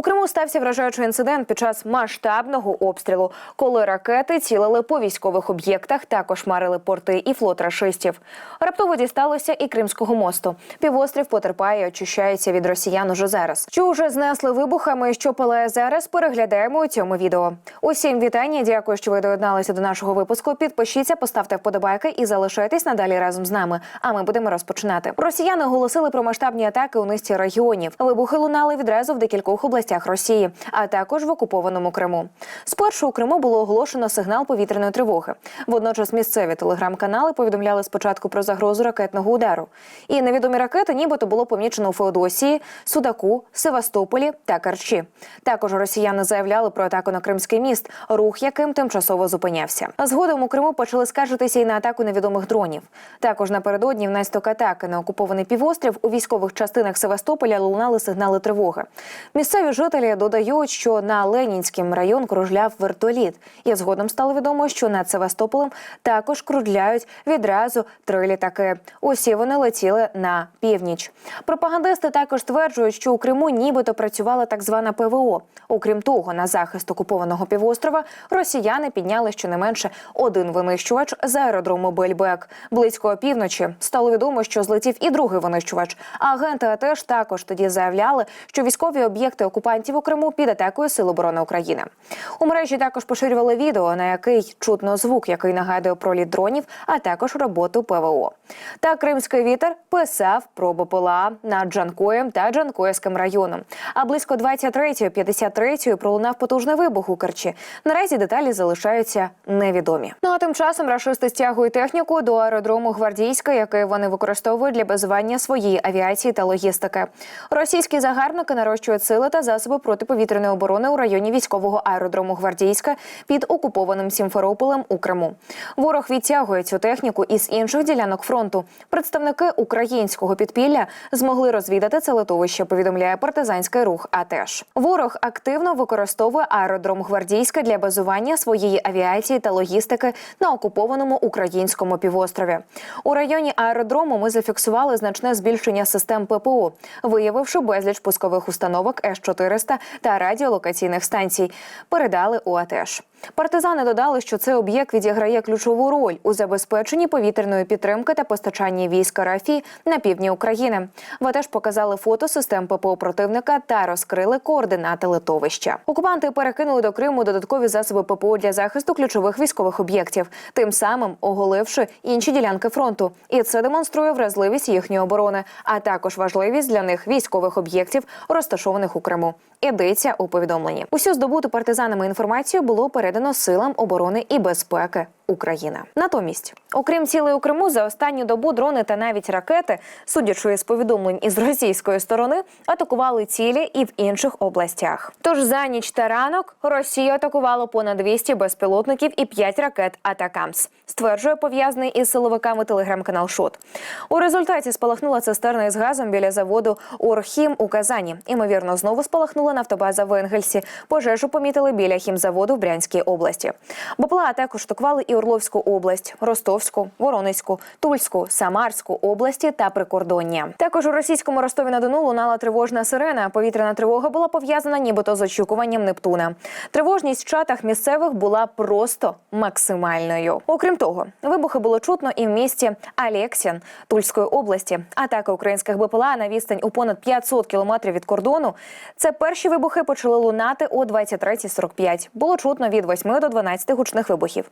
У Криму стався вражаючий інцидент під час масштабного обстрілу, коли ракети цілили по військових об'єктах та кошмарили порти і флот рашистів. Раптово дісталося і Кримського мосту. Півострів потерпає, очищається від росіян уже зараз. Що вже знесли вибухами, що палає зараз, переглядаємо у цьому відео. Усім вітання. Дякую, що ви доєдналися до нашого випуску. Підпишіться, поставте вподобайки і залишайтесь надалі разом з нами. А ми будемо розпочинати. Росіяни оголосили про масштабні атаки у низці регіонів. Вибухи лунали відразу в декількох областях Росії, а також в окупованому Криму. Спершу у Криму було оголошено сигнал повітряної тривоги. Водночас місцеві телеграм-канали повідомляли спочатку про загрозу ракетного удару. І невідомі ракети, нібито було помічено у Феодосії, Судаку, Севастополі та Карчі. Також росіяни заявляли про атаку на Кримський міст, рух яким тимчасово зупинявся. Згодом у Криму почали скаржитися і на атаку невідомих дронів. Також напередодні внаслідок атаки на окупований півострів у військових частинах Севастополя лунали сигнали тривоги. Місцеві жителі додають, що на Ленінським район кружляв вертоліт. І згодом стало відомо, що над Севастополем також кружляють відразу три літаки. Усі вони летіли на північ. Пропагандисти також стверджують, що у Криму нібито працювала так звана ПВО. Окрім того, на захист окупованого півострова росіяни підняли щонайменше один винищувач з аеродрому Бельбек. Близько опівночі стало відомо, що злетів і другий винищувач. Агенти АТЕШ також тоді заявляли, що військові об'єкти окупантів у Криму під атакою Сил оборони України. У мережі також поширювали відео, на який чутно звук, який нагадує про літ дронів, а також роботу ПВО. Та кримський вітер писав про БПЛА над Джанкоєм та Джанкоївським районом. А близько 23.53 пролунав потужний вибух у Керчі. Наразі деталі залишаються невідомі. Ну а тим часом рашисти стягують техніку до аеродрому Гвардійська, який вони використовують для базування своєї авіації та логістики. Російські загарбники нарощують сили та засоби протиповітряної оборони у районі військового аеродрому Гвардійська під окупованим Сімферополем у Криму. Ворог відтягує цю техніку із інших ділянок фронту. Представники українського підпілля змогли розвідати це литовище. Повідомляє партизанський рух. АТЕШ. ворог активно використовує аеродром Гвардійська для базування своєї авіації та логістики на окупованому українському півострові. У районі аеродрому ми зафіксували значне збільшення систем ППО, виявивши безліч пускових установок С-400 та радіолокаційних станцій. Передали у АТЕШ. Партизани додали, що цей об'єкт відіграє ключову роль у забезпеченні повітряної підтримки та постачанні військ РФ на півдні України. В теж показали фото систем ППО противника та розкрили координати литовища. Окупанти перекинули до Криму додаткові засоби ППО для захисту ключових військових об'єктів, тим самим оголивши інші ділянки фронту. І це демонструє вразливість їхньої оборони, а також важливість для них військових об'єктів, розташованих у Криму. Ідеться у повідомленні. Усю здобуту партизанами інформацію було передано силам оборони і безпеки України. Натомість, окрім цілей у Криму, за останню добу дрони та навіть ракети, судячи з повідомлень із російської сторони, атакували цілі і в інших областях. Тож за ніч та ранок Росія атакувала понад 200 безпілотників і 5 ракет Атакамс. Стверджує пов'язаний із силовиками телеграм-канал Шот. У результаті спалахнула цистерна із газом біля заводу Орхім у Казані. Імовірно, знову спалахнула нафтобаза в Енгельсі. Пожежу помітили біля хімзаводу в Брянській області. БПЛА також атакували і Орловську область, Ростовську, Воронезьку, Тульську, Самарську області та прикордоння. Також у російському Ростові на Дону лунала тривожна сирена. Повітряна тривога була пов'язана нібито з очікуванням Нептуна. Тривожність в чатах місцевих була просто максимальною. Окрім того, вибухи було чутно і в місті Алексін Тульської області. Атака українських БПЛА на відстань у понад 500 кілометрів від кордону. Це перші вибухи почали лунати о 23.45. Було чутно від 8 до 12 гучних вибухів.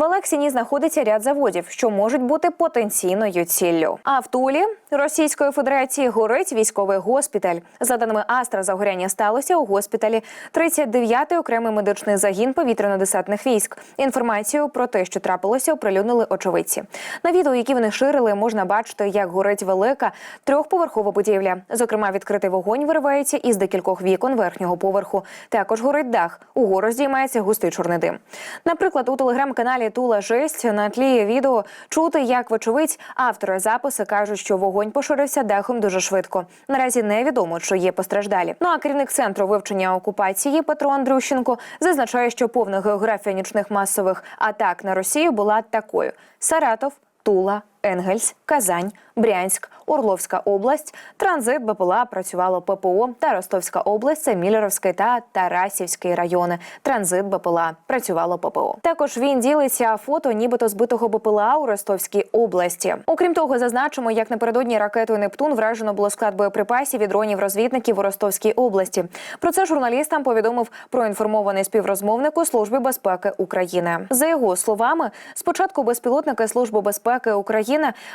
В Алексіні знаходиться ряд заводів, що можуть бути потенційною ціллю. А в Тулі Російської Федерації горить військовий госпіталь. За даними Астра, загоряння сталося у госпіталі 39-й окремий медичний загін повітряно-десантних військ. Інформацію про те, що трапилося, оприлюднили очевидці. На відео, які вони ширили, можна бачити, як горить велика трьохповерхова будівля. Зокрема, відкритий вогонь виривається із декількох вікон верхнього поверху. Також горить дах. Угору здіймається густий чорний дим. Наприклад, у телеграм-каналі Тула Жесть на тлі відео чути, як вочевидь автори записи кажуть, що вогонь поширився дахом дуже швидко. Наразі невідомо, чи є постраждалі. Ну а керівник центру вивчення окупації Петро Андрющенко зазначає, що повна географія нічних масових атак на Росію була такою: Саратов, Тула, Енгельс, Казань, Брянськ, Орловська область, транзит БПЛА працювало ППО та Ростовська область, це Міллеровський та Тарасівський райони. Транзит БПЛА працювало ППО. Також він ділиться фото, нібито збитого БПЛА у Ростовській області. Окрім того, зазначимо, як напередодні ракетою Нептун вражено було склад боєприпасів і дронів розвідників у Ростовській області. Про це журналістам повідомив проінформований співрозмовник у Службі безпеки України. За його словами, спочатку безпілотники Служби безпеки України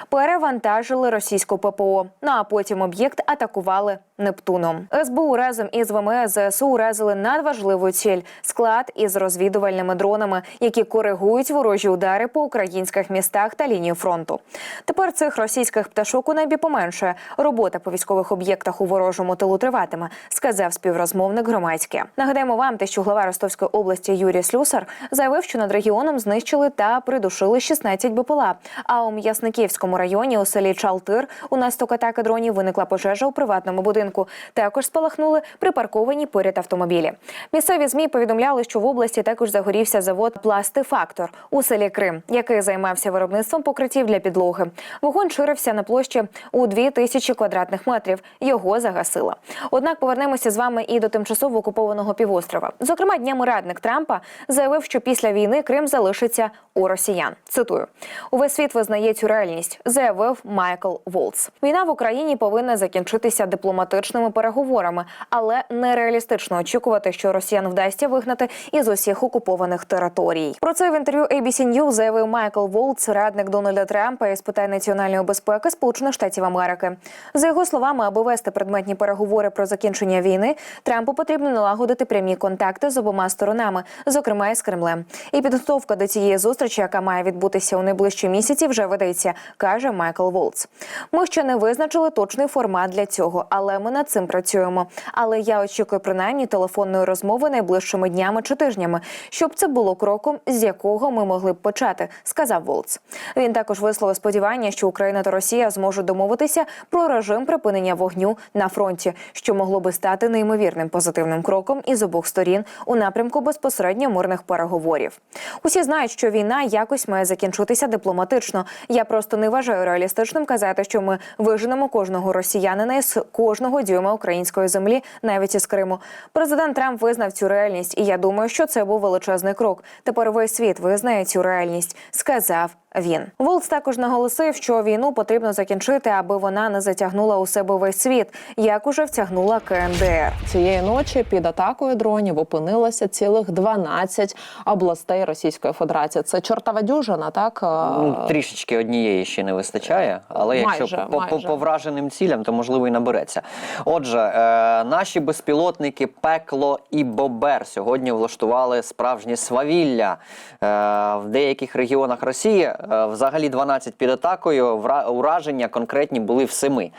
перевантажили російську ППО. Ну а потім об'єкт атакували Нептуном. СБУ разом із ВМС ЗСУ уразили надважливу ціль склад із розвідувальними дронами, які коригують ворожі удари по українських містах та лінії фронту. Тепер цих російських пташок у небі поменшує. Робота по військових об'єктах у ворожому тилу триватиме, сказав співрозмовник громадське. Нагадаємо вам, те, що глава Ростовської області Юрій Слюсар заявив, що над регіоном знищили та придушили 16 БПЛА. А у М'ясниківському районі у селі Чалтир унаслідок атаки дронів виникла пожежа у приватному будинку. Також спалахнули припарковані поряд автомобілі. Місцеві змі повідомляли, що в області також загорівся завод Пластифактор у селі Крим, який займався виробництвом покриттів для підлоги. Вогонь ширився на площі у 2000 квадратних метрів. Його загасила. Однак повернемося з вами і до тимчасово окупованого півострова. Зокрема, днями радник Трампа заявив, що після війни Крим залишиться у росіян. Цитую: увесь світ визнає цю реальність, заявив Майкл Волц. Війна в Україні повинна закінчитися дипломатичними переговорами, але нереалістично очікувати, що росіян вдасться вигнати із усіх окупованих територій. Про це в інтерв'ю ABC News заявив Майкл Волц, радник Дональда Трампа із питань національної безпеки Сполучених Штатів Америки. За його словами, аби вести предметні переговори про закінчення війни, Трампу потрібно налагодити прямі контакти з обома сторонами, зокрема із Кремлем. І підготовка до цієї зустрічі, яка має відбутися у найближчі місяці, вже ведеться, каже Майкл Волц. Ми ще не визначили точний формат для цього, але ми над цим працюємо. Але я очікую принаймні телефонної розмови найближчими днями чи тижнями, щоб це було кроком, з якого ми могли б почати, сказав Волц. Він також висловив сподівання, що Україна та Росія зможуть домовитися про режим припинення вогню на фронті, що могло би стати неймовірним позитивним кроком із обох сторін у напрямку безпосередньо мирних переговорів. Усі знають, що війна якось має закінчитися дипломатично. Я просто не вважаю реалістичним казати, що ми виженемо кожного росіянина з кожного дюйма української землі, навіть із Криму. Президент Трамп визнав цю реальність, і я думаю, що це був величезний крок. Тепер весь світ визнає цю реальність, сказав. Він Волц також наголосив, що війну потрібно закінчити, аби вона не затягнула у себе весь світ, як уже втягнула КНДР. Цієї ночі під атакою дронів опинилося цілих 12 областей Російської Федерації. Це чортова дюжина, так Ну, трішечки однієї ще не вистачає, але Майже, якщо по, по, по враженим цілям, то можливо і набереться. Отже, е, наші безпілотники Пекло і Бобер сьогодні влаштували справжнє свавілля е, в деяких регіонах Росії. Е, взагалі 12 під атакою. Ураження конкретні були в семи.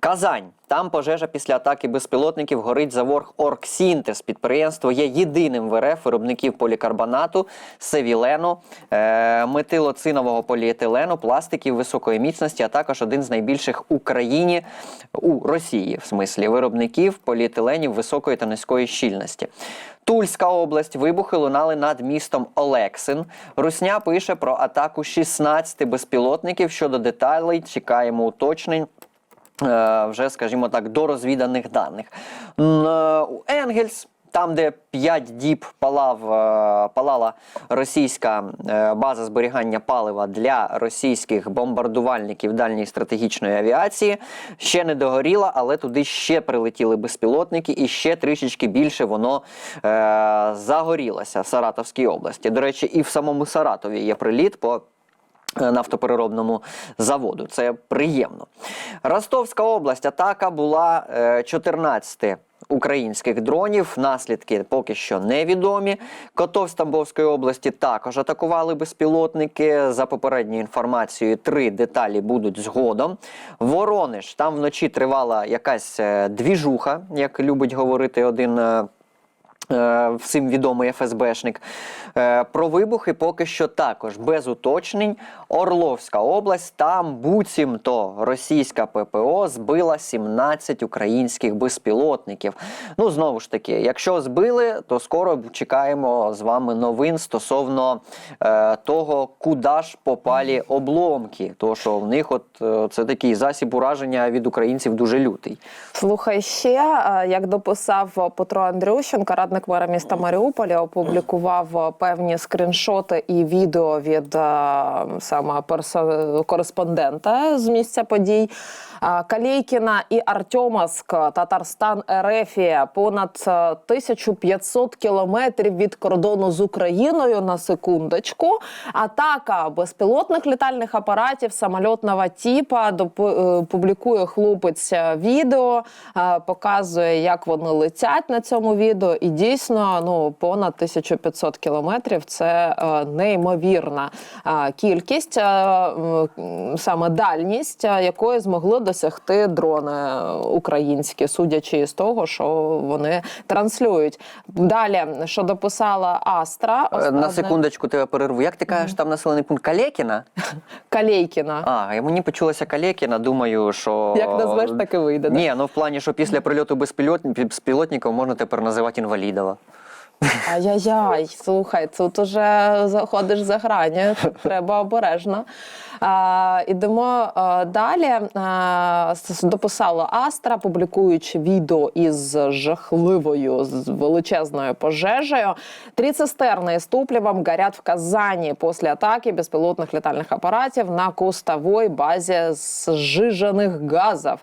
Казань. Там пожежа після атаки безпілотників горить завод Орксінтез. Підприємство є єдиним в РФ виробників полікарбонату, севілену, е, метилоцинового поліетилену, пластиків високої міцності, а також один з найбільших Україні у Росії, в смислі виробників поліетиленів високої та низької щільності. Тульська область вибухи лунали над містом Олексин. Русня пише про атаку 16 безпілотників. Щодо деталей, чекаємо уточнень. Е, вже, скажімо так, до розвіданих даних. Е, Енгельс, там, де 5 діб палав, е, палала російська база зберігання палива для російських бомбардувальників дальньої стратегічної авіації, ще не догоріла, але туди ще прилетіли безпілотники, і ще трішечки більше воно е, загорілося в Саратовській області. До речі, і в самому Саратові є приліт по нафтопереробному заводу. Це приємно. Ростовська область. Атака була е, 14 українських дронів. Наслідки поки що невідомі. Котов з Тамбовської області також атакували безпілотники. За попередньою інформацією, три деталі будуть згодом. Воронеж там вночі тривала якась е, двіжуха, як любить говорити один. Е, всім відомий ФСБшник. Е, Про вибухи поки що також без уточнень. Орловська область, там буцімто російська ППО збила 17 українських безпілотників. Ну, знову ж таки, якщо збили, то скоро чекаємо з вами новин стосовно е, того, куди ж попали обломки. То що в них от е, це такий засіб ураження від українців дуже лютий. Слухай, ще е, як дописав Петро Андрющенко, радник мера міста Маріуполя, опублікував е, певні скріншоти і відео від е, саме кореспондента з місця подій. Е, Калейкіна і Артемовськ, Татарстан, Ерефія, понад е, 1500 кілометрів від кордону з Україною на секундочку. Атака безпілотних літальних апаратів самольотного е, публікує хлопець відео, показує, як вони летять на цьому відео. І дійсно, ну понад 1500 кілометрів це е, неймовірна е, кількість, е, саме дальність, якої змогли досягти дрони українські, судячи з того, що вони транслюють. Далі, що дописала Астра, На секундочку тебе перерву. Як ти кажеш, там населений пункт Калекіна? Калейкіна. А, мені почулося Калекіна, думаю, що. Як назвеш, так і вийде. Ні, ну в плані, що після прильоту безпілотників можна тепер називати інвалідова. Ай-яй-яй, слухай, тут уже заходиш за грані, треба обережно. А, ідемо далі. А, дописала Астра, публікуючи відео із жахливою, з величезною пожежею. Три цистерни із топливом горять в Казані після атаки безпілотних літальних апаратів на кустовій базі зжижених газів.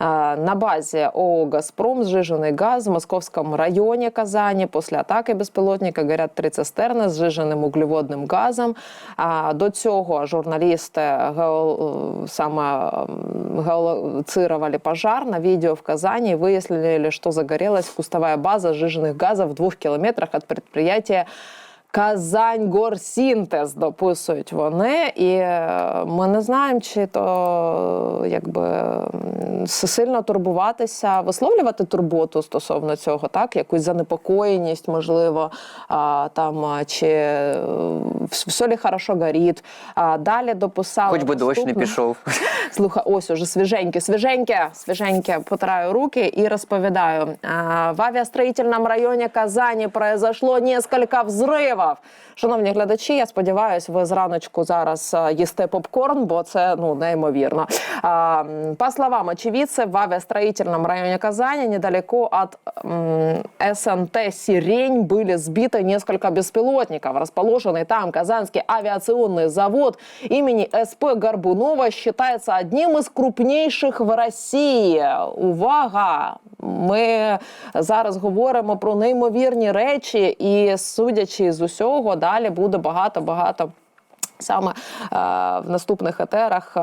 На базе ООО «Газпром» сжиженный газ в московском районе Казани. После атаки безпілотника горять три цистерни з зжиженим углеводним газом. До цього журналісти гео- саме м, геолоцировали пожар на видео в Казани и выяснили, что загорелась кустовая база сжиженных газов в двух километрах от предприятия Казань Горсінтез дописують вони, і е, ми не знаємо, чи то якби сильно турбуватися, висловлювати турботу стосовно цього, так якусь занепокоєність, можливо, а, там чи все ли хорошо горить. А далі дописали Хоч би дощ не пішов. Слухай, ось уже свіженьке, свіженьке, свіженьке. Потираю руки і розповідаю. А, В авіастроїтельному районі Казані произошло несколько взривів Шановні глядачі, я сподіваюся, ви зраночку зараз а, їсте попкорн, бо це ну неймовірно. А, м, По словам очевидцев, в авиастроительном районе Казани недалеко от м, СНТ «Сирень» были сбиты несколько беспилотников. Расположенный там Казанский авиационный завод имени СП Горбунова считается одним из крупнейших в Росії. Увага! Ми зараз говоримо про неймовірні речі, і судячи з усього, далі буде багато багато. Саме е, в наступних етерах е,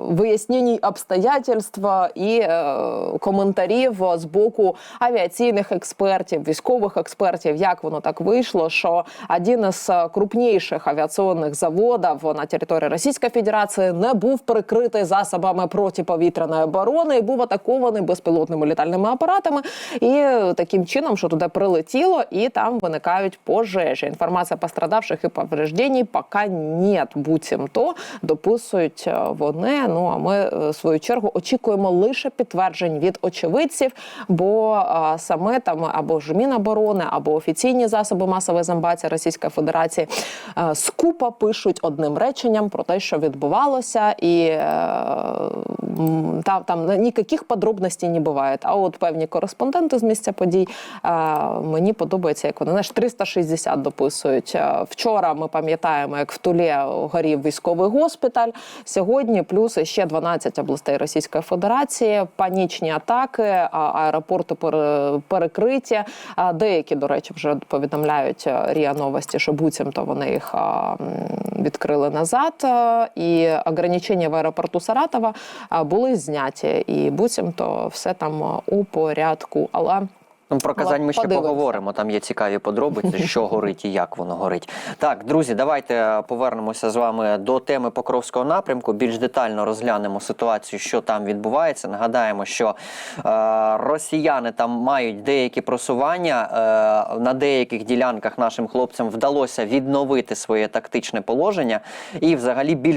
вияснень обстоятельств і е, коментарів з боку авіаційних експертів, військових експертів, як воно так вийшло, що один із крупніших авіаційних заводів на території Російської Федерації не був прикритий засобами протиповітряної оборони і був атакований безпілотними літальними апаратами. І таким чином, що туди прилетіло, і там виникають пожежі. Інформація пострадавших і повреждень поки нет, буцімто дописують е, вони. Ну а ми е, в свою чергу очікуємо лише підтверджень від очевидців, бо е, саме там або ж Міноборони, або офіційні засоби масової зомбації Російської Федерації скупо пишуть одним реченням про те, що відбувалося, і там, там ніяких подробностей не буває. А от певні кореспонденти з місця подій мені подобається, як вони знаєш, 360 дописують. Вчора ми пам'ятаємо, як в Тулі горів військовий госпіталь. Сьогодні плюс ще 12 областей Російської Федерації, панічні атаки, аеропорти пере- перекриті. А Деякі, до речі, вже повідомляють е, ріа новості, що буцімто вони їх відкрили назад. е, І ограничення в аеропорту Саратова були зняті, і буцімто все там е, у порядку. Але Ну, про Казань ми ще Подивимося. поговоримо. Там є цікаві подробиці, що горить і як воно горить. Так, друзі, давайте повернемося з вами до теми Покровського напрямку. Більш детально розглянемо ситуацію, що там відбувається. Нагадаємо, що е, росіяни там мають деякі просування. Е, на деяких ділянках нашим хлопцям вдалося відновити своє тактичне положення і, взагалі, більш